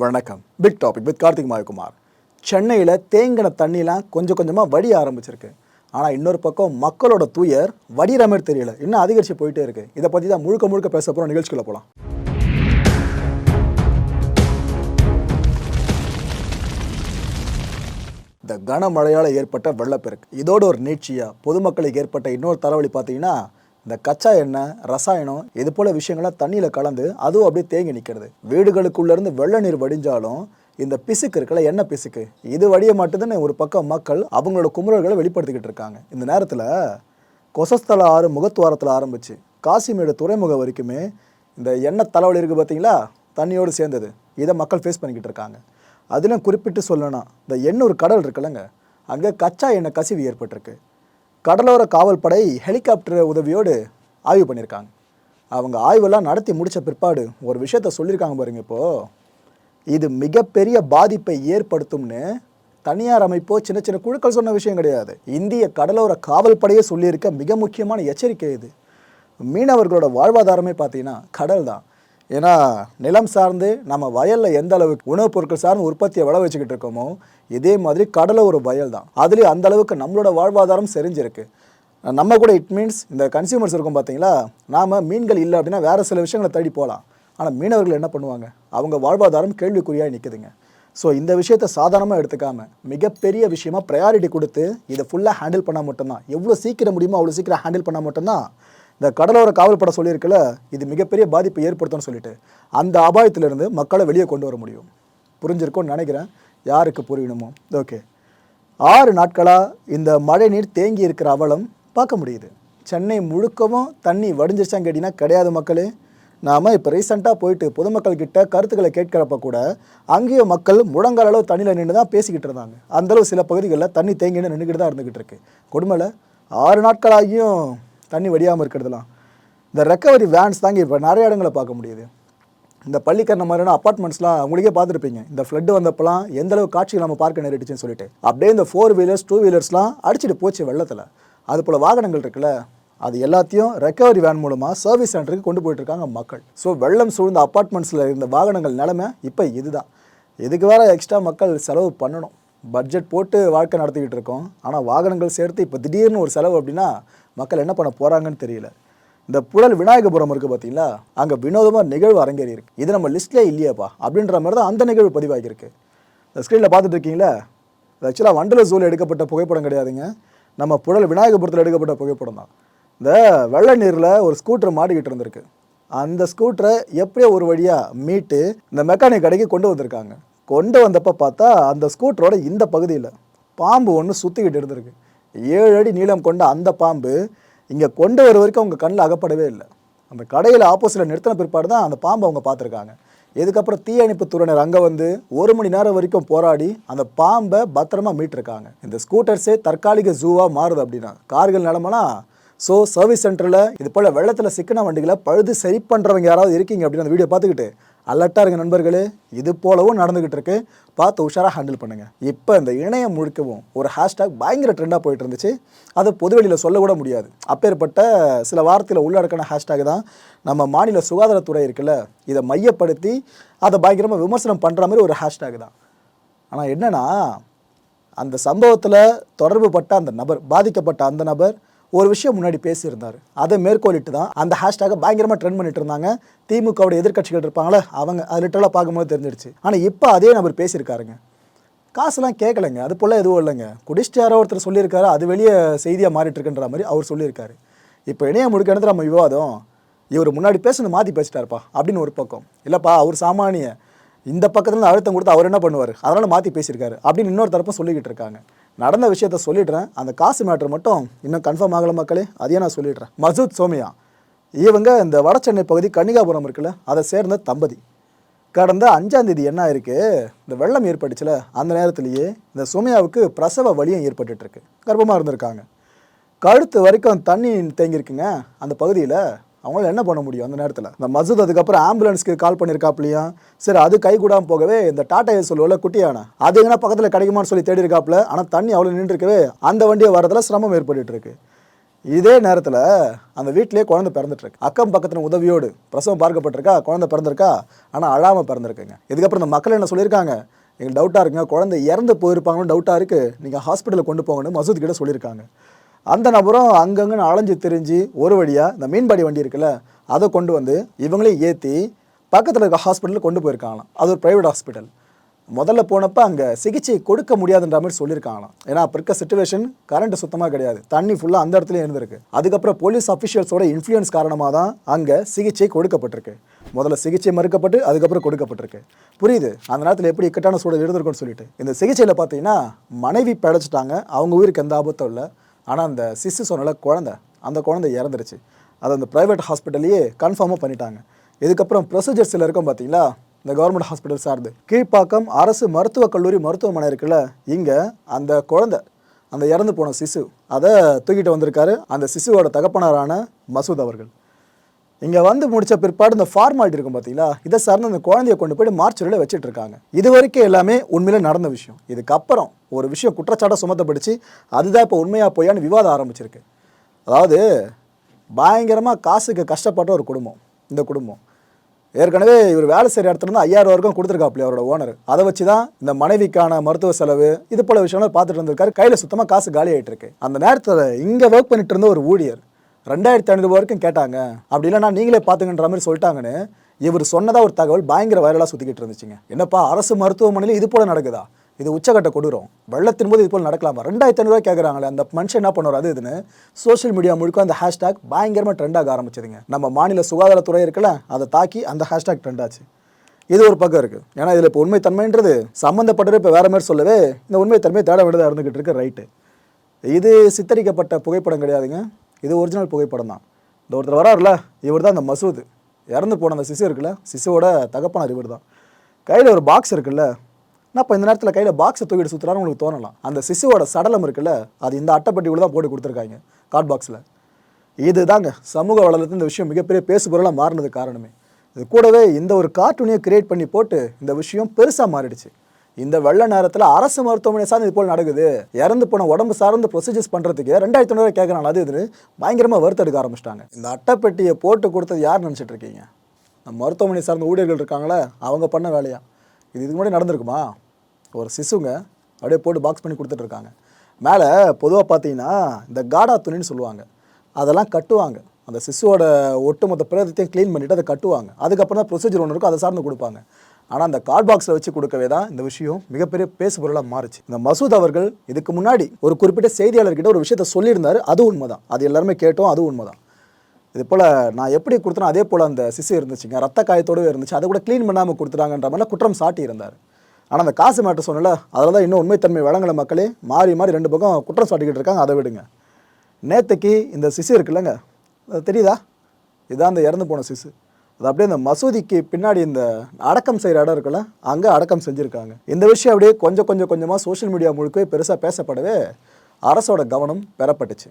வணக்கம். Big topic with Karthik Mayakumar. சென்னையில் தேங்கின தண்ணிலாம் கொஞ்சம் கொஞ்சமாக வடிய ஆரம்பிச்சிருக்கு. ஆனால் இன்னொரு பக்கம் மக்களோட தூயர் வடிகிற மாதிரி தெரியல. இன்னும் அதிகரிச்சு போயிட்டே இருக்கு. இதை பற்றி தான் முழுக்க முழுக்க பேச போகிறோம் நிகழ்ச்சிக்குள்ள போகலாம் இந்த கனமழையால் ஏற்பட்ட வெள்ளப்பெருக்கு. இதோட ஒரு நீட்சியாக பொதுமக்களுக்கு ஏற்பட்ட இன்னொரு தலைவலி பார்த்தீங்கன்னா இந்த கச்சா எண்ணெய் ரசாயனம் இது போல விஷயங்கள்லாம் தண்ணியில் கலந்து அதுவும் அப்படியே தேங்கி நிற்கிறது வீடுகளுக்குள்ளேருந்து வெள்ள நீர் வடிஞ்சாலும் இந்த பிசுக்கு இருக்குல்ல என்ன பிசுக்கு இது வடிய மாட்டுதுன்னு ஒரு பக்கம் மக்கள் அவங்களோட குமுறல்களை வெளிப்படுத்திக்கிட்டு இருக்காங்க. இந்த நேரத்தில் கொசஸ்தல ஆறு முகத்துவாரத்தில் ஆரம்பிச்சு காசிமேடு துறைமுகம் வரைக்குமே இந்த எண்ணெய் தலைவலி இருக்குது பார்த்தீங்களா தண்ணியோடு சேர்ந்தது. இதை மக்கள் ஃபேஸ் பண்ணிக்கிட்டு இருக்காங்க. அதிலும் குறிப்பிட்டு சொல்லணும் இந்த எண்ணூர் கடல் இருக்குல்லங்க. அங்கே கச்சா எண்ணெய் கசிவு ஏற்பட்டிருக்கு. கடலோர காவல்படை ஹெலிகாப்டர் உதவியோடு ஆய்வு பண்ணியிருக்காங்க. அவங்க ஆய்வெல்லாம் நடத்தி முடித்த பிற்பாடு ஒரு விஷயத்த சொல்லியிருக்காங்க பாருங்க இப்போது இது மிகப்பெரிய பாதிப்பை ஏற்படுத்தும்னு தனியார் அமைப்போ சின்ன சின்ன குழுக்கள் சொன்ன விஷயம் கிடையாது. இந்திய கடலோர காவல்படையே சொல்லியிருக்க மிக முக்கியமான எச்சரிக்கை இது. மீனவர்களோட வாழ்வாதாரமே பார்த்தீங்கன்னா கடல் தான் ஏன்னா நிலம் சார்ந்து நம்ம வயலில் எந்த அளவுக்கு உணவுப் பொருட்கள் சார்ந்து உற்பத்தியை வள வச்சுக்கிட்டு இருக்கோமோ இதே மாதிரி கடலை ஒரு வயல் தான். அதுலேயும் அந்த அளவுக்கு நம்மளோட வாழ்வாதாரம் செறிஞ்சிருக்கு. நம்ம கூட இட் மீன்ஸ் இந்த கன்சியூமர்ஸ் இருக்கும் பார்த்தீங்களா நாம் மீன்கள் இல்லை அப்படின்னா வேறு சில விஷயங்களை தேடி போகலாம். ஆனால் மீனவர்கள் என்ன பண்ணுவாங்க? அவங்க வாழ்வாதாரம் கேள்விக்குறியாக நிற்குதுங்க ஸோ இந்த விஷயத்தை சாதாரணமாக எடுத்துக்காமல் மிகப்பெரிய விஷயமா ப்ரையாரிட்டி கொடுத்து இதை ஃபுல்லாக ஹேண்டில் பண்ணால் மட்டும்தான். எவ்வளோ சீக்கிரம் முடியுமோ அவ்வளோ சீக்கிரம் ஹேண்டில் பண்ணால் மட்டும்தான் இந்த கடலோர காவல் படம் சொல்லியிருக்கல இது மிகப்பெரிய பாதிப்பை ஏற்படுத்தும்னு சொல்லிட்டு அந்த அபாயத்திலிருந்து மக்களை வெளியே கொண்டு வர முடியும். புரிஞ்சிருக்கும்னு நினைக்கிறேன். யாருக்கு புரியணுமோ. ஓகே. ஆறு நாட்களாக இந்த மழை நீர் தேங்கி இருக்கிற அவலம் பார்க்க முடியுது. சென்னை முழுக்கவும் தண்ணி வடிஞ்சிருச்சான்னு கேட்டிங்கன்னா கிடையாது மக்களே. நாம் இப்போ ரீசெண்டாக போயிட்டு பொதுமக்கள் கிட்ட கருத்துக்களை கேட்குறப்ப கூட அங்கேயும் மக்கள் முழங்கால் அளவு தண்ணியில் நின்று தான் பேசிக்கிட்டு இருந்தாங்க. அந்தளவு சில பகுதிகளில் தண்ணி தேங்கின்னு நின்றுக்கிட்டு தான் இருந்துக்கிட்டு இருக்கு. கொடுமையில் ஆறு நாட்களாகியும் தண்ணி வடியாமல் இருக்கிறதுலாம். இந்த ரெக்கவரி வேன்ஸ் தாங்க இப்போ நிறைய இடங்களை பார்க்க முடியுது. இந்த பள்ளிக்கரண மாதிரியான அப்பார்ட்மெண்ட்ஸ்லாம் உங்களுக்கே பார்த்துருப்பீங்க. இந்த ஃப்ளட்டு வந்தப்பெல்லாம் எந்த அளவு காட்சிகள் நம்ம பார்க்க நேரிட்டுச்சுன்னு சொல்லிட்டு. அப்படியே இந்த ஃபோர் வீலர்ஸ் டூ வீலர்ஸ்லாம் அடிச்சுட்டு போச்சு வெள்ளத்தில். அது போல் வாகனங்கள் இருக்குல்ல அது எல்லாத்தையும் ரெக்கவரி வேன் மூலமாக சர்வீஸ் சென்டருக்கு கொண்டு போயிட்டுருக்காங்க மக்கள். ஸோ வெள்ளம் சூழ்ந்த அப்பார்ட்மெண்ட்ஸில் இருந்த வாகனங்கள் நிலமை இப்போ இதுதான். இதுக்கு வேற எக்ஸ்ட்ரா மக்கள் செலவு பண்ணணும். பட்ஜெட் போட்டு வாழ்க்கை நடத்திக்கிட்டு இருக்கோம். ஆனால் வாகனங்கள் சேர்த்து இப்போ திடீர்னு ஒரு செலவு அப்படின்னா மக்கள் என்ன பண்ண போகிறாங்கன்னு தெரியல. இந்த புழல் விநாயகபுரம் இருக்குது பார்த்தீங்களா அங்கே வினோதமாக நிகழ்வு அரங்கேறி இருக்கு. இது நம்ம லிஸ்ட்லேயே இல்லையாப்பா அப்படின்ற மாதிரி தான் அந்த நிகழ்வு பதிவாகியிருக்கு. இந்த ஸ்க்ரீனில் பார்த்துட்டு இருக்கீங்களா? ஆக்சுவலாக வண்டலூர் ஜூவில் எடுக்கப்பட்ட புகைப்படம் கிடையாதுங்க. நம்ம புழல் விநாயகபுரத்தில் எடுக்கப்பட்ட புகைப்படம் தான். இந்த வெள்ள நீரில் ஒரு ஸ்கூட்டர் மாட்டிக்கிட்டு இருந்திருக்கு. அந்த ஸ்கூட்டரை எப்படியோ ஒரு வழியாக மீட்டு இந்த மெக்கானிக் கடைக்கு கொண்டு வந்திருக்காங்க. கொண்டு வந்தப்போ பார்த்தா அந்த ஸ்கூட்டரோட இந்த பகுதியில் பாம்பு ஒன்று சுற்றிக்கிட்டு இருந்திருக்கு. ஏழு அடி நீளம் கொண்ட அந்த பாம்பு இங்கே கொண்டு வர வரைக்கும் அவங்க கண்ணில் அகப்படவே இல்லை. அந்த கடையில் ஆப்போசிட்டில் நிறுத்தின பிற்பாடு தான் அந்த பாம்பை அவங்க பார்த்துருக்காங்க. இதுக்கப்புறம் தீயணைப்பு துறையினர் அங்கே வந்து ஒரு மணி நேரம் வரைக்கும் போராடி அந்த பாம்பை பத்திரமா மீட்டிருக்காங்க. இந்த ஸ்கூட்டர்ஸே தற்காலிக ஜூவாக மாறுது அப்படின்னா கார்கள் நிலமெனா ஸோ சர்வீஸ் சென்டரில் இது போல் வெள்ளத்தில் சிக்கன வண்டிகளை பழுது சரி பண்ணுறவங்க யாராவது இருக்கீங்க அப்படின்னு அந்த வீடியோ பார்த்துக்கிட்டு அலர்ட்டாக இருங்க நண்பர்களே. இது போலவும் நடந்துக்கிட்டு இருக்கு பார்த்து உஷாராக ஹேண்டில் பண்ணுங்கள் இப்போ இந்த இணையம் முழுக்கவும் ஒரு ஹேஷ்டாக் பயங்கர ட்ரெண்டாக போயிட்டு இருந்துச்சு அதை பொதுவெளியில் சொல்லக்கூட முடியாது. அப்பேற்பட்ட சில வாரத்தில் உள்ளடக்கான ஹேஷ்டாக் தான் நம்ம மாநில சுகாதாரத்துறை இருக்குல்ல. இதை மையப்படுத்தி அதை பயங்கரமாக விமர்சனம் பண்ணுற மாதிரி ஒரு ஹேஷ்டாக் தான். ஆனால் என்னென்னா அந்த சம்பவத்தில் தொடர்பு பட்ட அந்த நபர் பாதிக்கப்பட்ட அந்த நபர் ஒரு விஷயம் முன்னாடி பேசியிருந்தார். அதை மேற்கோளிட்டு தான் அந்த ஹேஷ்டாகை பயங்கரமாக ட்ரெண்ட் பண்ணிட்டு இருந்தாங்க திமுகவோட எதிர்க்கட்சிகள் இருப்பாங்களே அவங்க அது லிட்டரலாக பார்க்கும்போது தெரிஞ்சிடுச்சு. ஆனால் இப்போ அதே நபர் பேசியிருக்காருங்க. காசுலாம் கேட்கலைங்க அது போல் எதுவும் இல்லைங்க. குடிச்சிட்டு யாரோ ஒருத்தர் சொல்லியிருக்காரு அது வெளியே செய்தியாக மாறிட்டுருக்குன்ற மாதிரி அவர் சொல்லியிருக்காரு. இப்போ இணையம் முழுக்க இடத்துல நம்ம விவாதம் இவர் முன்னாடி பேசுனது மாற்றி பேசிட்டாருப்பா அப்படின்னு ஒரு பக்கம். இல்லைப்பா அவர் சாமானிய இந்த பக்கத்துலேருந்து அழுத்தம் கொடுத்து அவர் என்ன பண்ணுவார்? அதனால் மாற்றி பேசியிருக்காரு அப்படின்னு இன்னொரு தரப்பும் சொல்லிக்கிட்டு இருக்காங்க. நடந்த விஷயத்த சொல்லிடுறேன். அந்த காசு மேட்ரு மட்டும் இன்னும் கன்ஃபார்ம் ஆகலை மக்களே. அதையே நான் சொல்லிடுறேன். மசூத் சோமியா. இவங்க இந்த வடசென்னை பகுதி கன்னிகாபுரம் இருக்குல்ல அதை சேர்ந்த தம்பதி. கடந்த அஞ்சாம் தேதி என்ன ஆயிருக்கு? இந்த வெள்ளம் ஏற்பட்டுச்சுல அந்த நேரத்திலேயே இந்த சுமையாவுக்கு பிரசவ வலியும் ஏற்பட்டுட்டு கர்ப்பமாக இருந்திருக்காங்க. கழுத்து வரைக்கும் தண்ணி தேங்கியிருக்குங்க அந்த பகுதியில். அவங்களால என்ன பண்ண முடியும் அந்த நேரத்தில்? இந்த மசூத் அதுக்கப்புறம் ஆம்புலன்ஸ்க்கு கால் பண்ணியிருக்காப்லையா சரி அது கை கூடாமல் போகவே இந்த டாடா ஏஸ் சொல்லுவல குட்டியான? அது எங்கன்னா பக்கத்தில் கிடைக்குமான்னு சொல்லி தேடி இருக்காப்புல ஆனால் தண்ணி அவ்வளோ நின்றுருக்கவே அந்த வண்டியை வரதுல சிரமம் ஏற்பட்டு இருக்கு இதே நேரத்தில் அந்த வீட்டிலே குழந்தை பிறந்துட்டுருக்கு அக்கம் பக்கத்தின் உதவியோடு பிரசவம் பார்க்கப்பட்டிருக்கா? குழந்தை பிறந்திருக்கா? ஆனால் அழாமல் பிறந்திருக்குங்க. இதுக்கப்புறம் இந்த மக்கள் என்ன சொல்லியிருக்காங்க? எங்களுக்கு டவுட்டாக இருக்குங்க. குழந்தை இறந்து போயிருப்பாங்கன்னு டவுட்டாக இருக்குது நீங்கள் ஹாஸ்பிட்டலில் கொண்டு போங்கன்னு மசூத் கிட்ட சொல்லியிருக்காங்க. அந்த நபரும் அங்கங்கன்னு அலைஞ்சு திரிஞ்சு ஒரு வழியாக இந்த மீன்பாடி வண்டி இருக்குல்ல அதை கொண்டு வந்து இவங்களையும் ஏற்றி பக்கத்தில் இருக்க ஹாஸ்பிட்டலில் கொண்டு போயிருக்காங்களாம். அது ஒரு ப்ரைவேட் ஹாஸ்பிட்டல் முதல்ல போனப்போ அங்கே சிகிச்சை கொடுக்க முடியாதுன்ற மாதிரி சொல்லியிருக்காங்களாம். ஏன்னா அப்போ இருக்க சுச்சுவேஷன் கரண்ட் சுத்தமாக கிடையாது. தண்ணி ஃபுல்லாக அந்த இடத்துல இருந்திருக்கு. அதுக்கப்புறம் போலீஸ் அஃபிஷியல்ஸோட இன்ஃப்ளூயன்ஸ் காரணமாக தான் அங்கே சிகிச்சை கொடுக்கப்பட்டிருக்கு. முதல்ல சிகிச்சை மறுக்கப்பட்டு அதுக்கப்புறம் கொடுக்கப்பட்டிருக்கு. புரியுது? அந்த நேரத்தில் எப்படி இக்கட்டான சூழல் இருந்திருக்கும்னு சொல்லிட்டு. இந்த சிகிச்சையில் பார்த்தீங்கன்னா மனைவி பிழைச்சிட்டாங்க. அவங்க உயிருக்கு எந்த ஆபத்தும் இல்லை. ஆனால் அந்த சிசு சொன்னல குழந்தை. அந்த குழந்தை இறந்துருச்சு. அதை அந்த ப்ரைவேட் ஹாஸ்பிட்டல்லையே கன்ஃபார்மாக பண்ணிட்டாங்க. இதுக்கப்புறம் ப்ரொசீஜர்ஸில் இருக்கும் பார்த்தீங்களா இந்த கவர்மெண்ட் ஹாஸ்பிட்டல் சார்ந்து. கீழ்ப்பாக்கம் அரசு மருத்துவக் கல்லூரி மருத்துவமனை இருக்குல்ல இங்கே அந்த குழந்தை அந்த இறந்து போன சிசு அதை தூக்கிட்டு வந்திருக்காரு. அந்த சிசுவோட தகப்பனாரான மசூத் அவர்கள். இங்கே வந்து முடித்த பிற்பாடு இந்த ஃபார்மாலிட்டி இருக்கும் பார்த்தீங்களா இதை சார்ந்து அந்த குழந்தைய கொண்டு போய் மார்ச்சுரியில் வச்சுட்டு இருக்காங்க இது வரைக்கும் எல்லாமே உண்மையில் நடந்த விஷயம். இதுக்கப்புறம் ஒரு விஷயம் குற்றச்சாட்டை சுமத்தப்படுச்சு அதுதான் இப்போ உண்மையாக பொய்யான்னு விவாதம் ஆரம்பிச்சிருக்கு. அதாவது பயங்கரமாக காசுக்கு கஷ்டப்பட்ட ஒரு குடும்பம். இந்த குடும்பம். ஏற்கனவே இவர் வேலை செய்கிற இடத்துல இருந்து ஐயாயிரம் வரைக்கும் கொடுத்துருக்காப்ல அவரோட ஓனர் அதை வச்சு தான் இந்த மனைவிக்கான மருத்துவ செலவு இது போல விஷயம்லாம் பார்த்துட்டு இருந்திருக்காரு கையில் சுத்தமாக காசு காலி ஆகிட்டு இருக்கு அந்த நேரத்தில் இங்கே ஒர்க் பண்ணிட்டு இருந்த ஒரு ஊழியர் ரெண்டாயிரத்தி ஐநூறு வரைக்கும் கேட்டாங்க. அப்படி இல்லைன்னா நீங்களே பார்த்துங்கன்ற மாதிரி சொல்லிட்டாங்கன்னு இவர் சொன்னதாக ஒரு தகவல் பயங்கர வைரலாக சுற்றிக்கிட்டு இருந்துச்சுங்க. என்னப்பா அரசு மருத்துவமனையில் இது போல் நடக்குதா? இது உச்சக்கட்ட கொடூரம். வெள்ளத்தின் போது இது போல் நடக்கலாமா? ரெண்டாயிரத்தி ஐநூறுவா கேட்குறாங்களே அந்த மனுஷன் என்ன பண்ணுவார் அது இதுன்னு சோஷியல் மீடியா முழுக்க அந்த ஹேஷ்டாக் பயங்கரமாக ட்ரெண்டாக ஆரம்பிச்சதுங்க. நம்ம மாநில சுகாதாரத்துறை இருக்குல்ல அதை தாக்கி அந்த ஹேஷ்டாக் ட்ரெண்ட் ஆச்சு. இது ஒரு பக்கம் இருக்குது ஏன்னா இதில் இப்போ உண்மைத்தன்மைன்றது சம்மந்தப்பட்டது இப்போ வேறு மாதிரி சொல்லவே இந்த உண்மைத்தன்மையை தேட வேண்டியதாக இருந்துக்கிட்டு இருக்கு ரைட்டு இது சித்தரிக்கப்பட்ட புகைப்படம் கிடையாதுங்க. இது ஒரிஜினல் புகைப்படம் தான். இந்த ஒருத்தர் வராருல இவர் தான் அந்த மசூது. இறந்து போன அந்த சிசு இருக்குல்ல சிசுவோட தகப்பனார் இவர் தான் கையில் ஒரு பாக்ஸ் இருக்குல்ல நான் இப்போ இந்த நேரத்தில் கையில் பாக்ஸை தூக்கிட்டு சுற்றுறான்னு உங்களுக்கு தோணலாம். அந்த சிசுவோட சடலம் இருக்குல்ல அது இந்த அட்டைப்பட்டிக்குள்ள தான் போட்டு கொடுத்துருக்காங்க கார்ட் பாக்ஸில் இதுதாங்க சமூக வளர்த்து இந்த விஷயம் மிகப்பெரிய பேசுபொருளாக மாறினது காரணமே. இது கூடவே இந்த ஒரு கார்ட்டூனையும் கிரியேட் பண்ணி போட்டு இந்த விஷயம் பெருசாக மாறிடுச்சு. இந்த வெள்ள நேரத்தில் அரசு மருத்துவமனை சார்ந்து இது போல் நடக்குது. இறந்து போன உடம்பு சார்ந்து ப்ரொசீஜர்ஸ் பண்ணுறதுக்கு ரெண்டாயிரத்தி தொண்ணூறு கேட்குறாங்க அது இதுன்னு பயங்கரமாக வறுத்தெடுக்க ஆரம்பிச்சிட்டாங்க. இந்த அட்டைப்பெட்டியை போட்டு கொடுத்தது யார் நினச்சிட்டு இருக்கீங்க? நம்ம மருத்துவமனை சார்ந்த ஊழியர்கள் இருக்காங்களே அவங்க பண்ண வேலையா? இது இதுக்கு முன்னாடி நடந்திருக்குமா? ஒரு சிசுங்க அப்படியே போட்டு பாக்ஸ் பண்ணி கொடுத்துட்டு இருக்காங்க. மேலே பொதுவாக பார்த்தீங்கன்னா இந்த காடா துணின்னு சொல்லுவாங்க. அதெல்லாம் கட்டுவாங்க. அந்த சிசுவோட ஒட்டுமொத்த பிரேதத்தையும் க்ளீன் பண்ணிவிட்டு அதை கட்டுவாங்க. அதுக்கப்புறம் தான் ப்ரொசீஜர் ஒன்று இருக்கும் அதை சார்ந்து கொடுப்பாங்க. ஆனால் அந்த கார்ட் பாக்ஸில் வச்சு கொடுக்கவே தான் இந்த விஷயம் மிகப்பெரிய பேசுபொருளாக மாறுச்சு. இந்த மசூத் அவர்கள் இதுக்கு முன்னாடி ஒரு குறிப்பிட்ட செய்தியாளர்கிட்ட ஒரு விஷயத்த சொல்லியிருந்தார். அது உண்மைதான். அது எல்லாருமே கேட்டோம். அது உண்மைதான். இது போல் நான் எப்படி கொடுத்தனோ அதே போல் அந்த சிசு இருந்துச்சுங்க. ரத்த காயத்தோடவே இருந்துச்சு. அதை கூட க்ளீன் பண்ணாமல் கொடுத்துட்டாங்கன்ற மாதிரிலாம் குற்றம் சாட்டி இருந்தார் ஆனால் அந்த காசு மேட்டர் சொன்னல அதில் தான் இன்னும் உண்மைத்தன்மை வழங்கல மக்களே. மாறி மாறி ரெண்டு பக்கம் குற்றம் சாட்டிக்கிட்டு இருக்காங்க. அதை விடுங்க. நேற்றுக்கு இந்த சிசு இருக்குல்லங்க. தெரியுதா? இதுதான் அந்த இறந்து போன சிசு. அது அப்படியே இந்த மசூதிக்கு பின்னாடி இந்த அடக்கம் செய்கிற இடம் இருக்குல்ல அங்கே அடக்கம் செஞ்சுருக்காங்க. இந்த விஷயம் அப்படியே கொஞ்சம் கொஞ்சம் கொஞ்சமாக சோஷியல் மீடியா முழுக்க பெருசாக பேசப்படவே அரசோட கவனம் பெறப்பட்டுச்சு.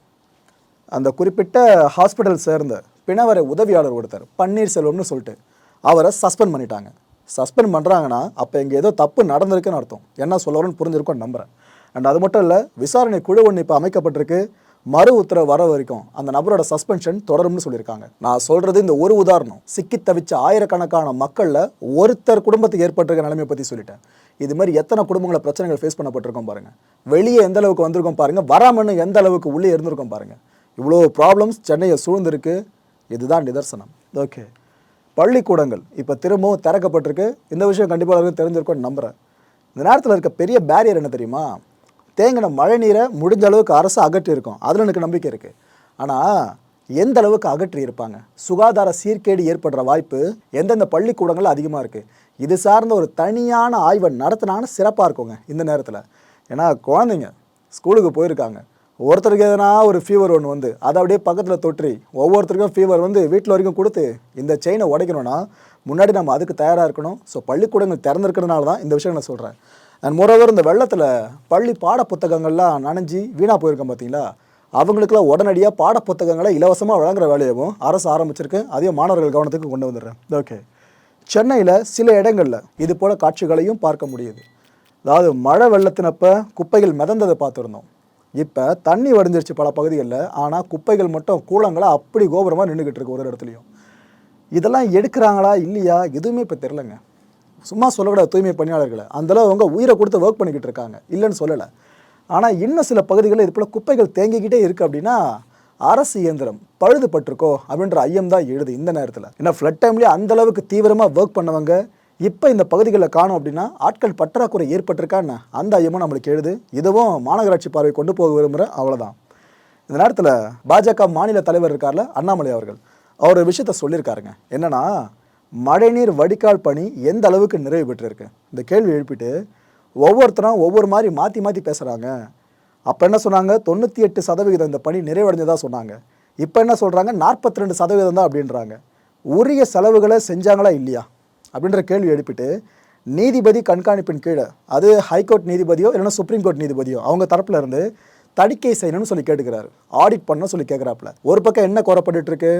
அந்த குறிப்பிட்ட ஹாஸ்பிட்டல் சேர்ந்த பிணவரை உதவியாளர் ஒருத்தர் பன்னீர்செல்வம்னு சொல்லிட்டு அவரை சஸ்பெண்ட் பண்ணிட்டாங்க. சஸ்பெண்ட் பண்ணுறாங்கன்னா அப்போ இங்கே ஏதோ தப்பு நடந்திருக்குன்னு அர்த்தம். என்ன சொல்ல வரேன்னு நம்புகிறேன் அண்ட் அது மட்டும் இல்லை விசாரணை குழு ஒன்று இப்போ அமைக்கப்பட்டிருக்கு. மறு உத்தரவு வர வரைக்கும் அந்த நபரோட சஸ்பென்ஷன் தொடரும்னு சொல்லியிருக்காங்க. நான் சொல்கிறது இந்த ஒரு உதாரணம். சிக்கி தவிச்ச ஆயிரக்கணக்கான மக்களில் ஒருத்தர் குடும்பத்துக்கு ஏற்பட்டிருக்க நிலைமையை பற்றி சொல்லிட்டேன். இது மாதிரி எத்தனை குடும்பங்களை பிரச்சனைகள் ஃபேஸ் பண்ணப்பட்டிருக்கோம் பாருங்க. வெளியே எந்த அளவுக்கு வந்திருக்கோம் பாருங்க. வராமன்னு எந்த அளவுக்கு உள்ளே இருந்திருக்கோம் பாருங்க. இவ்வளோ ப்ராப்ளம்ஸ் சென்னையை சூழ்ந்திருக்கு. இதுதான் நிதர்சனம். ஓகே. பள்ளிக்கூடங்கள் இப்போ திரும்பவும் திறக்கப்பட்டிருக்கு. இந்த விஷயம் கண்டிப்பாக தெரிஞ்சிருக்கோன்னு தெரிஞ்சிருக்கும்னு நம்புகிறேன் இந்த நேரத்தில் இருக்க பெரிய பேரியர் என்ன தெரியுமா? தேங்கின மழை நீரை முடிஞ்ச அளவுக்கு அரசு அகற்றி இருக்கும் அதில் எனக்கு நம்பிக்கை இருக்குது ஆனால் எந்த அளவுக்கு அகற்றி இருப்பாங்க? சுகாதார சீர்கேடு ஏற்படுற வாய்ப்பு எந்தெந்த பள்ளிக்கூடங்கள் அதிகமாக இருக்குது இது சார்ந்த ஒரு தனியான ஆய்வை நடத்தினான்னு சிறப்பாக இருக்குங்க இந்த நேரத்தில். ஏன்னா குழந்தைங்க ஸ்கூலுக்கு போயிருக்காங்க. ஒருத்தருக்கு எதனா ஒரு ஃபீவர் ஒன்று வந்து அதை அப்படியே பக்கத்தில் தொற்றி ஒவ்வொருத்தருக்கும் ஃபீவர் வந்து வீட்டில் வரைக்கும் கொடுத்து இந்த செயினை உடைக்கணும்னா முன்னாடி நம்ம அதுக்கு தயாராக இருக்கணும். ஸோ பள்ளிக்கூடங்கள் திறந்துருக்கிறதுனால தான் இந்த விஷயம் நான் சொல்கிறேன் அண்ட் மோரோவர் இந்த வெள்ளத்தில் பள்ளி பாட புத்தகங்கள்லாம் நனைஞ்சி வீணாக போயிருக்கோம் பார்த்தீங்களா அவங்களுக்குலாம் உடனடியாக பாட புத்தகங்களை இலவசமாக வழங்குற வேலையவும் அரசு ஆரம்பிச்சிருக்கு. அதையும் மாணவர்கள் கவனத்துக்கு கொண்டு வந்துடுறேன். ஓகே சென்னையில் சில இடங்களில் இது போல் காட்சிகளையும் பார்க்க முடியுது. அதாவது மழை வெள்ளத்தினப்ப குப்பைகள் மிதந்ததை பார்த்துருந்தோம். இப்போ தண்ணி வடிஞ்சிருச்சு பல பகுதிகளில். ஆனால் குப்பைகள் மட்டும் கூலங்களாக அப்படி கோபுரமாக நின்றுக்கிட்டு இருக்கு ஒரு இடத்துலையும். இதெல்லாம் எடுக்கிறாங்களா இல்லையா? எதுவுமே இப்போ தெரிலங்க சும்மா சொல்லக்கூடாது தூய்மை பணியாளர்களை. அந்தளவு அவங்க உயிரை கொடுத்து ஒர்க் பண்ணிக்கிட்டு இருக்காங்க. இல்லைன்னு சொல்லலை. ஆனால் இன்னும் சில பகுதிகளில் இது போல் குப்பைகள் தேங்கிக்கிட்டே இருக்குது அப்படின்னா அரசு இயந்திரம் பழுதுபட்டிருக்கோ அப்படின்ற ஐயம் தான் எழுது இந்த நேரத்தில். ஏன்னா ஃப்ளட் டைம்லேயே அந்த அளவுக்கு தீவிரமாக ஒர்க் பண்ணவங்க இப்போ இந்த பகுதிகளில் காணும் அப்படின்னா ஆட்கள் பற்றாக்குறை ஏற்பட்டிருக்கான்னு அந்த ஐயமும் நம்மளுக்கு எழுது. இதுவும் மாநகராட்சி பார்வை கொண்டு போக விரும்புகிற அவ்வளோதான் இந்த நேரத்தில் பாஜக மாநில தலைவர் இருக்கார்ல அண்ணாமலை அவர்கள். அவர் விஷயத்த சொல்லியிருக்காருங்க. என்னன்னா மழைநீர் வடிகால் பணி எந்த அளவுக்கு நிறைவு பெற்றிருக்கு? இந்த கேள்வி எழுப்பிட்டு ஒவ்வொருத்தரும் ஒவ்வொரு மாதிரி மாற்றி மாற்றி பேசுகிறாங்க அப்போ என்ன சொன்னாங்க? தொண்ணூற்றி எட்டு சதவிகிதம் இந்த பணி நிறைவடைஞ்சதாக சொன்னாங்க. இப்போ என்ன சொல்கிறாங்க நாற்பத்தி ரெண்டு சதவீதம் தான் அப்படின்றாங்க. உரிய செலவுகளை செஞ்சாங்களா இல்லையா? அப்படின்ற கேள்வி எழுப்பிட்டு நீதிபதி கண்காணிப்பின் கீழே அது ஹைகோர்ட் நீதிபதியோ இல்லைன்னா சுப்ரீம் கோர்ட் நீதிபதியோ அவங்க தரப்பில் இருந்து தணிக்கை செய்யணும்னு சொல்லி கேட்டுக்கிறாரு. ஆடிட் பண்ண சொல்லி கேட்குறாப்புல ஒரு பக்கம் என்ன கோரப்பட்டு இருக்கு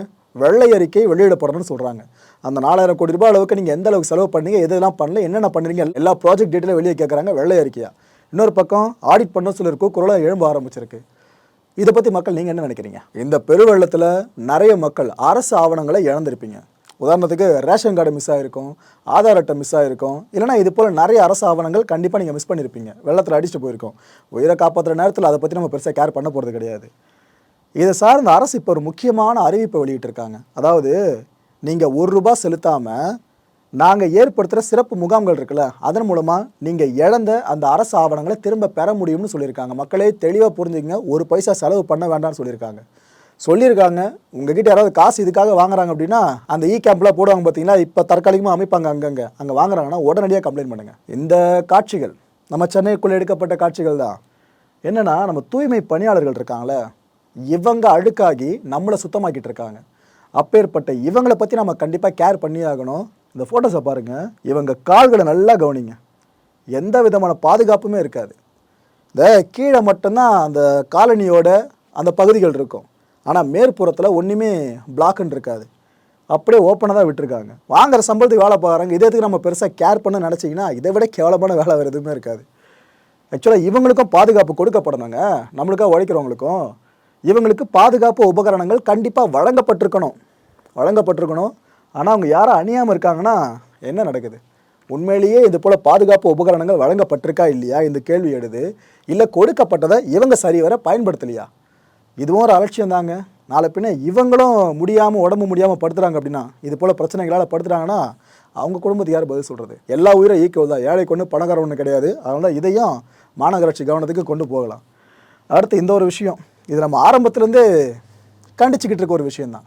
வெள்ளை அறிக்கை வெளியிடப்படணும்னு சொல்கிறாங்க அந்த நாலாயிரம் கோடி ரூபாய் அளவுக்கு நீங்கள் எந்த அளவுக்கு செலவு பண்ணீங்க எதெல்லாம் பண்ணல என்னென்ன பண்ணுறீங்க எல்லா ப்ராஜெக்ட் டீட்டெயிலும் வெளியே கேட்குறாங்க வெள்ளை அறிக்கையா. இன்னொரு பக்கம் ஆடிட் பண்ண சொல்லியிருக்கோ குரலாக எழும்ப ஆரம்பிச்சிருக்கு. இதை பற்றி மக்கள் நீங்கள் என்ன நினைக்கிறீங்க? இந்த பெருவெள்ளத்தில் நிறைய மக்கள் அரசு ஆவணங்களை இழந்திருப்பீங்க. உதாரணத்துக்கு ரேஷன் கார்டு மிஸ் ஆகிருக்கும் ஆதார் அட்டை மிஸ் ஆகிருக்கும் இல்லைனா இது போல் நிறைய அரசு ஆவணங்கள் கண்டிப்பாக நீங்கள் மிஸ் பண்ணியிருப்பீங்க வெள்ளத்தில் அடிச்சுட்டு போயிருக்கோம். உயிரை காப்பாற்றுற நேரத்தில் அதை பற்றி நம்ம பெருசாக கேர் பண்ண போகிறது கிடையாது. இதை சார்ந்த அரசு இப்போ ஒரு முக்கியமான அறிவிப்பை வெளியிட்டிருக்காங்க. அதாவது நீங்கள் ஒரு ரூபா செலுத்தாமல் நாங்கள் ஏற்படுத்துகிற சிறப்பு முகாம்கள் இருக்குல்ல அதன் மூலமாக நீங்கள் இழந்த அந்த அரசு ஆவணங்களை திரும்ப பெற முடியும்னு சொல்லியிருக்காங்க. மக்களே தெளிவாக புரிஞ்சுங்க ஒரு பைசா செலவு பண்ண வேண்டாம்னு சொல்லியிருக்காங்க. சொல்லியிருக்காங்க. உங்ககிட்ட யாராவது காசு இதுக்காக வாங்குறாங்க அப்படின்னா அந்த இ கேம்ப்லாம் போடுவாங்க பார்த்தீங்களா? இப்போ தற்காலிகமாக அமைப்பாங்க அங்கங்கே. அங்கே வாங்குறாங்கன்னா உடனடியாக கம்ப்ளைண்ட் பண்ணுங்கள் இந்த காட்சிகள் நம்ம சென்னைக்குள்ளே எடுக்கப்பட்ட காட்சிகள் தான். என்னென்னா நம்ம தூய்மை பணியாளர்கள் இருக்காங்களே இவங்க அழுக்காகி நம்மளை சுத்தமாக்கிட்டு இருக்காங்க. அப்பேற்பட்ட இவங்களை பற்றி நம்ம கண்டிப்பாக கேர் பண்ணி ஆகணும். இந்த ஃபோட்டோஸை பாருங்கள் இவங்க கால்களை நல்லா கவனிங்க. எந்த விதமான பாதுகாப்புமே இருக்காது. இந்த கீழே மட்டும்தான் அந்த காலனியோட அந்த பகுதிகள் இருக்கும். ஆனால் மேற்புறத்தில் ஒன்றுமே பிளாக்குன்னு இருக்காது. அப்படியே ஓப்பனாக தான் விட்டுருக்காங்க. வாங்குற சம்பளத்துக்கு வேலை பார்க்குறாங்க. இதே நம்ம பெருசாக கேர் பண்ண நினச்சிங்கன்னா இதை விட கேவலமான வேலை வேறு எதுவுமே இருக்காது. ஆக்சுவலாக இவங்களுக்கும் பாதுகாப்பு கொடுக்கப்படணுங்க. நம்மளுக்காக உழைக்கிறவங்களுக்கும் இவங்களுக்கு பாதுகாப்பு உபகரணங்கள் கண்டிப்பாக வழங்கப்பட்டிருக்கணும். வழங்கப்பட்டிருக்கணும். ஆனால் அவங்க யாரும் அணியாமல் இருக்காங்கன்னா என்ன நடக்குது? உண்மையிலேயே இது போல் பாதுகாப்பு உபகரணங்கள் வழங்கப்பட்டிருக்கா இல்லையா? இந்த கேள்வி எழுது. இல்லை கொடுக்கப்பட்டதை இவங்க சரிவர பயன்படுத்தலையா? இதுவும் ஒரு அலட்சியம் தாங்க. நாளை பின்ன இவங்களும் முடியாமல் உடம்பு முடியாமல் படுத்துகிறாங்க அப்படின்னா இது போல் பிரச்சனைகளால் படுத்துகிறாங்கன்னா அவங்க குடும்பத்துக்கு யார் பதில் சொல்கிறது எல்லா உயிரும் ஈக்குவல் தான் ஏழை கொண்டு பணக்கார ஒன்று கிடையாது. அதனால் இதையும் மாநகராட்சி கவனத்துக்கு கொண்டு போகலாம். அடுத்து இந்த ஒரு விஷயம். இது நம்ம ஆரம்பத்துலேருந்தே கண்டிச்சுக்கிட்டு இருக்க ஒரு விஷயந்தான்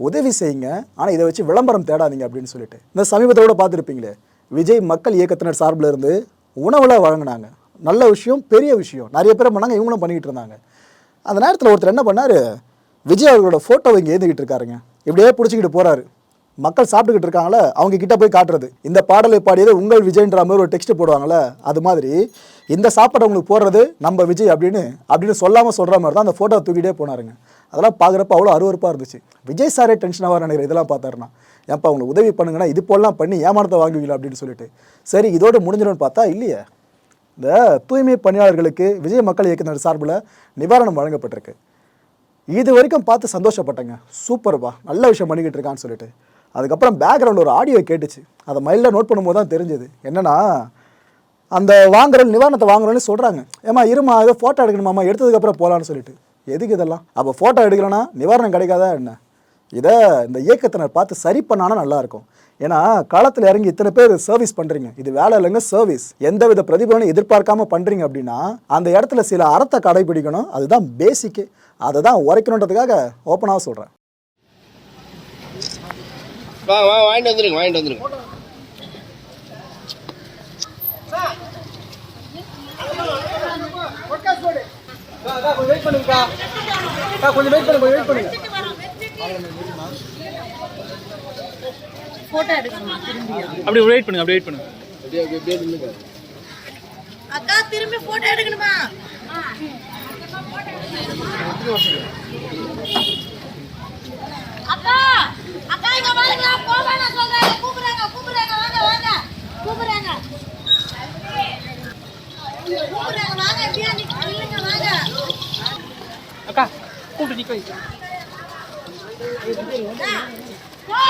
உதவி செய்யுங்க. ஆனால் இதை வச்சு விளம்பரம் தேடாதீங்க அப்படின்னு சொல்லிட்டு. இந்த சமீபத்தோட பார்த்துருப்பீங்களே. விஜய் மக்கள் இயக்கத்தினர் சார்பில் இருந்து உணவுலாம் வழங்கினாங்க. நல்ல விஷயம் பெரிய விஷயம். நிறைய பேர் பண்ணாங்க இவங்களும் பண்ணிக்கிட்டு இருந்தாங்க. அந்த நேரத்தில் ஒருத்தர் என்ன பண்ணார்? விஜய் அவர்களோட ஃபோட்டோ இங்கே ஏந்திக்கிட்டு இருக்காருங்க. இப்படியே பிடிச்சிக்கிட்டு போகிறாரு மக்கள் சாப்பிட்டுக்கிட்டு இருக்காங்களே அவங்க கிட்ட போய் காட்டுறது. இந்த பாடலை பாடியது உங்கள் விஜய்ன்ற மாதிரி ஒரு டெக்ஸ்ட் போடுவாங்களே அது மாதிரி. இந்த சாப்பாடு உங்களுக்கு போடுறது நம்ம விஜய் அப்படின்னு அப்படின்னு சொல்லாமல் சொல்கிற மாதிரி தான் அந்த ஃபோட்டோ தூக்கிட்டே போனாருங்க. அதெல்லாம் பார்க்குறப்ப அவ்வளோ அருவருப்பாக இருந்துச்சு. விஜய் சாரே டென்ஷனாக நினைக்கிறேன் இதெல்லாம் பார்த்தாருன்னா? ஏன்ப்பா அவங்களுக்கு உதவி பண்ணுங்கன்னா இது போலாம் பண்ணி ஏமானத்தை வாங்குவீங்களா அப்படின்னு சொல்லிட்டு. சரி இதோடு முடிஞ்சிடும்னு பார்த்தா இல்லையே. இந்த தூய்மை பணியாளர்களுக்கு விஜய் மக்கள் இயக்குனர் சார்பில் நிவாரணம் வழங்கப்பட்டிருக்கு. இது வரைக்கும் பார்த்து சந்தோஷப்பட்டேங்க. சூப்பர்ப்பா நல்ல விஷயம் பண்ணிக்கிட்டு இருக்கான்னு சொல்லிட்டு. அதுக்கப்புறம் பேக்ரவுண்ட் ஒரு ஆடியோ கேட்டுச்சு. அதை மைலில் நோட் பண்ணும்போது தான் தெரிஞ்சது. என்னன்னா அந்த வாங்குற நிவாரணத்தை வாங்குறோன்னு சொல்கிறாங்க ஏமா இருமா ஏதோ ஃபோட்டோ எடுக்கணுமாம்மா எடுத்ததுக்கப்புறம் போகலான்னு சொல்லிட்டு. எதுக்கு இதெல்லாம்? அப்போ ஃபோட்டோ எடுக்கலன்னா நிவாரணம் கிடைக்காதா என்ன? இதை இந்த இயக்கத்தினர் பார்த்து சரி பண்ணானா நல்லாயிருக்கும் ஏன்னா களத்தில் இறங்கி இத்தனை பேர் சர்வீஸ் பண்ணுறீங்க இது வேலை இல்லைங்க சர்வீஸ் எந்தவித பிரதிபலனும் எதிர்பார்க்காம பண்ணுறீங்க அப்படின்னா அந்த இடத்துல சில அறத்தை கடைபிடிக்கணும். அதுதான் பேசிக்கு அதை தான் உரைக்கணுன்றதுக்காக ஓப்பனாக சொல்கிறேன் வாங்க வாங்க வாங்கிட்டு வந்துருங்க வாங்கிட்டு வந்துருங்க. போட்டோ எடுக்கணுமா திரும்பியா அப்படி வெயிட் பண்ணுங்க. அப்படி வெயிட் பண்ணுங்க அப்படியே அப்படியே நில்லுங்க. அக்கா திரும்பி போட்டோ எடுக்கணுமா? அக்கா அக்கா இங்க வாங்க போக நான் சொல்றேன் கூப்பிடுறாங்க கூப்பிடுறாங்க வாங்க வாங்க. கூப்பிடுறாங்க. கூப்பிடுறாங்க வாங்க எப்படியா நில்லுங்க வாங்க. அக்கா கூப்பிட்டு நிக்க. வா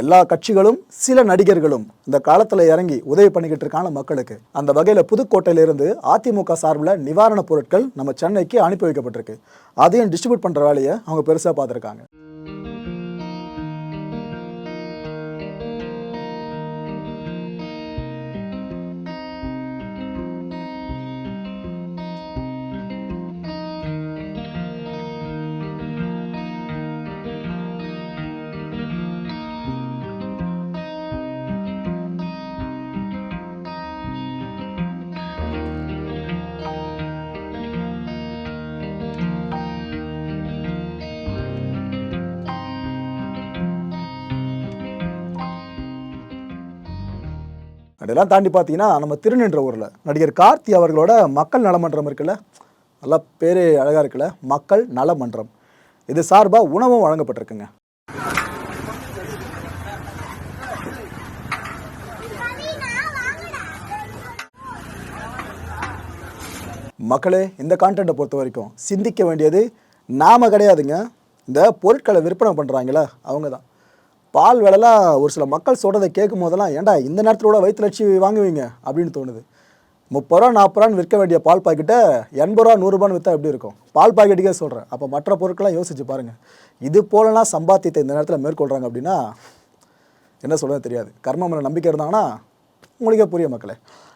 எல்லா கட்சிகளும் சில நடிகர்களும் இந்த காலத்தில் இறங்கி உதவி பண்ணிக்கிட்டு இருக்காங்க மக்களுக்கு. அந்த வகையில் புதுக்கோட்டையிலிருந்து அதிமுக சார்பில் நிவாரணப் பொருட்கள் நம்ம சென்னைக்கு அனுப்பி வைக்கப்பட்டிருக்கு. அதையும் டிஸ்ட்ரிபியூட் பண்ணுற வேலையை அவங்க பெருசாக பார்த்துருக்காங்க. அதெல்லாம் தாண்டி பார்த்தீங்கன்னா நம்ம திருநின்ற ஊரில் நடிகர் கார்த்தி அவர்களோட மக்கள் நலமன்றம் இருக்குல்ல? நல்லா பேரே அழகாக இருக்குல்ல? மக்கள் நலமன்றம். இது சார்பாக உணவும் வழங்கப்பட்டிருக்குங்க. மக்களே இந்த கான்டென்ட்டை பொறுத்த வரைக்கும் சிந்திக்க வேண்டியது நாம கிடையாதுங்க. இந்த பொருட்களை விற்பனை பண்ணுறாங்களே அவங்க தான் பால் விலைலாம் ஒரு சில மக்கள் சொல்கிறத கேட்கும் போதெல்லாம் ஏன்டா இந்த நேரத்தில் கூட வயிற்று லட்சி வாங்குவீங்க? அப்படின்னு தோணுது. முப்பது ரூபா நாற்பது ரூபான்னு விற்க வேண்டிய பால் பாக்கெட்டை எண்பது ரூபா நூறுரூபான்னு விற்றா எப்படி இருக்கும்? பால் பாக்கெட்டுக்கே சொல்கிறேன் அப்போ மற்ற பொருட்கள்லாம் யோசிச்சு பாருங்கள் இது போலலாம் சம்பாத்தியத்தை இந்த நேரத்தில் மேற்கொள்கிறாங்க அப்படின்னா என்ன சொல்கிறது தெரியாது. கர்மம் மேல நம்பிக்கை இருந்தாங்கன்னா உங்களுக்கே புரிய மக்களே.